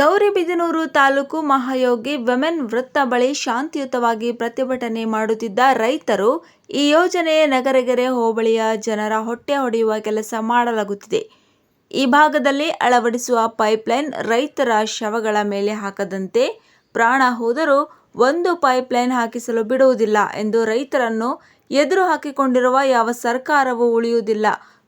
ಗೌರಿಬಿದನೂರು ತಾಲೂಕು ಮಹಾಯೋಗಿ women ವೃತ್ತ ಬಳಿ ಶಾಂತಿಯುತವಾಗಿ ಪ್ರತಿಭಟನೆ ಮಾಡುತ್ತಿದ್ದ ರೈತರು ಈ ಯೋಜನೆಯ ನಗರಗೆರೆ ಹೋಬಳಿಯ ಜನರ ಹೊಟ್ಟೆ ಹೊಡೆಯುವ ಕೆಲಸ ಮಾಡಲಾಗುತ್ತಿದೆ. ಈ ಭಾಗದಲ್ಲಿ ಅಳವಡಿಸುವ ಪೈಪ್ಲೈನ್ ರೈತರ ಶವಗಳ ಮೇಲೆ ಹಾಕದಂತೆ ಪ್ರಾಣ ಹೋದರೂ ಒಂದು ಪೈಪ್ಲೈನ್ ಹಾಕಿಸಲು ಬಿಡುವುದಿಲ್ಲ ಎಂದು ರೈತರನ್ನು ಎದುರು ಹಾಕಿಕೊಂಡಿರುವ ಯಾವ ಸರ್ಕಾರವೂ ಉಳಿಯುವುದಿಲ್ಲ.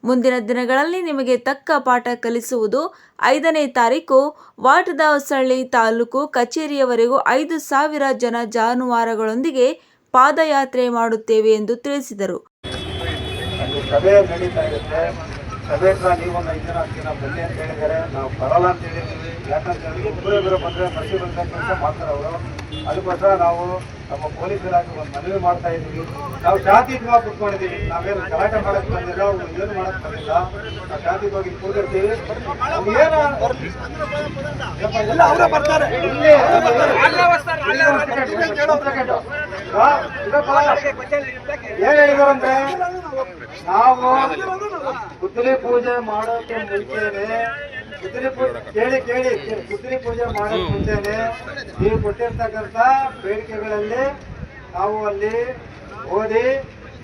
ಮುಂದಿನ ದಿನಗಳಲ್ಲಿ ನಿಮಗೆ ತಕ್ಕ ಪಾಠ ಕಲಿಸುವುದು ಐದನೇ ತಾರೀಕು ವಾಟದ ಹೊಸಳ್ಳಿ ತಾಲೂಕು ಕಚೇರಿಯವರೆಗೂ ಐದು ಸಾವಿರ ಜನ ಜಾನುವಾರುಗಳೊಂದಿಗೆ ಪಾದಯಾತ್ರೆ ಮಾಡುತ್ತೇವೆ ಎಂದು ತಿಳಿಸಿದರು. ಇಬ್ಬರು ಬಂದರೆ ಮಸಿ ಬಂದ ಕೆಲಸ ಮಾಡ್ತಾರೆ ಅವರು. ಅದಕ್ಕೋಸ್ಕರ ನಾವು ನಮ್ಮ ಪೊಲೀಸ್ ಇಲಾಖೆ ಒಂದು ಮನವಿ ಮಾಡ್ತಾ ಇದ್ದೀವಿ. ನಾವು ಶಾಂತಿಯುತವಾಗಿ ಕುತ್ಕೊಂಡಿದ್ದೀವಿ. ನಾವೇನು ಗಲಾಟೆ ಮಾಡಕ್ಕೆ ಬಂದಿಲ್ಲ ಅವ್ರು ಏನು ಮಾಡಕ್ಕೆ ಬಂದಿಲ್ಲ. ನಾವು ಶಾಂತಿಯುತವಾಗಿ ಕೂತಿರ್ತೀವಿ. ಅವರೇ ಬರ್ತಾರೆ. ನಾವು ಪುತ್ಲಿ ಪೂಜೆ ಮಾಡೋಕೆ ಮುಂಚೆನೆ ಕೇಳಿ ಕೇಳಿ ಕುದುರೆ ಪೂಜೆ ಮಾಡೋ ಮುಂಚೆನೆ ನೀವು ಕೊಟ್ಟಿರ್ತಕ್ಕಂಥ ಬೇಡಿಕೆಗಳಲ್ಲಿ ನಾವು ಅಲ್ಲಿ ಓದಿ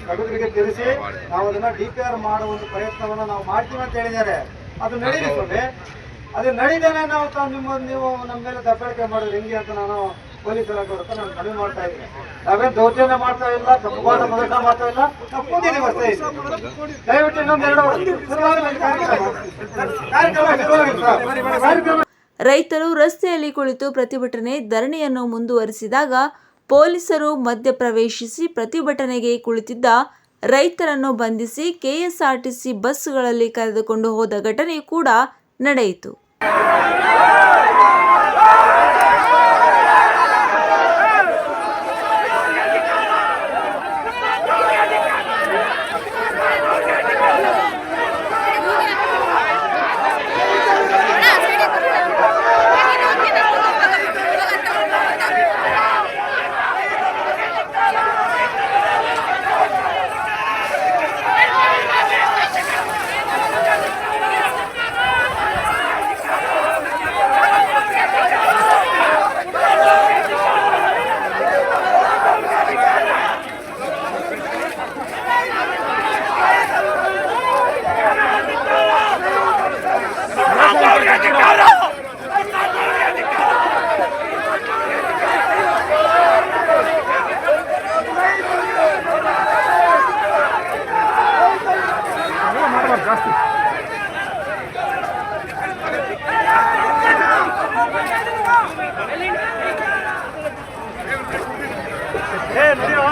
ಕಡುಗರಿಗೆ ತಿಳಿಸಿ ನಾವು ಅದನ್ನ ಡಿ ಪಿ ಆರ್ ಮಾಡುವ ಒಂದು ಪ್ರಯತ್ನವನ್ನು ನಾವು ಮಾಡ್ತೀವಿ ಅಂತ ಹೇಳಿದ್ದಾರೆ. ಅದು ನಡೀಲಿ ಸ್ವಾಮಿ. ಅದು ನಡೀದೇನೆ ನಾವು ನಿಮ್ಮ ನೀವು ನಮ್ಮ ಮೇಲೆ ದಬ್ಬಾಳಿಕೆ ಮಾಡಿದ್ರೆ ಹೆಂಗೆ ಅಂತ ನಾನು ಪೊಲೀಸ್ ಇಲಾಖೆ ಹೊರತು ನಾನು ಮನವಿ ಮಾಡ್ತಾ ಇದ್ದೀನಿ. ನಾವೇನು ದೌರ್ಜನ್ಯ ಮಾಡ್ತಾ ಇಲ್ಲ ತಪ್ಪುವಾದ ಮೊದಲ ಮಾಡ್ತಾ ಇಲ್ಲ ಕೂತಿದ್ದೀವಿ ಅಷ್ಟೇ ಇಲ್ಲಿ. ದಯವಿಟ್ಟು ಇನ್ನೊಂದು ಎರಡು ಶುರುವಾಗಲಿ ಕಾರ್ಯಕ್ರಮ. ರೈತರು ರಸ್ತೆಯಲ್ಲಿ ಕುಳಿತು ಪ್ರತಿಭಟನೆ, ಧರಣಿಯನ್ನು ಮುಂದುವರಿಸಿದಾಗ ಪೊಲೀಸರು ಮಧ್ಯಪ್ರವೇಶಿಸಿ ಪ್ರತಿಭಟನೆಗೆ ಕುಳಿತಿದ್ದ ರೈತರನ್ನು ಬಂಧಿಸಿ ಕೆಎಸ್ಆರ್ಟಿಸಿ ಬಸ್ಸುಗಳಲ್ಲಿ ಕರೆದುಕೊಂಡು ಹೋದ ಘಟನೆ ಕೂಡ ನಡೆಯಿತು.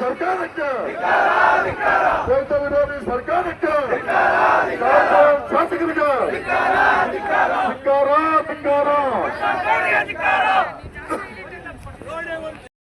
ಸರ್ಕಾರಕ್ಕೆ ರೈತ ವಿರೋಧಿ ಸರ್ಕಾರಕ್ಕೆ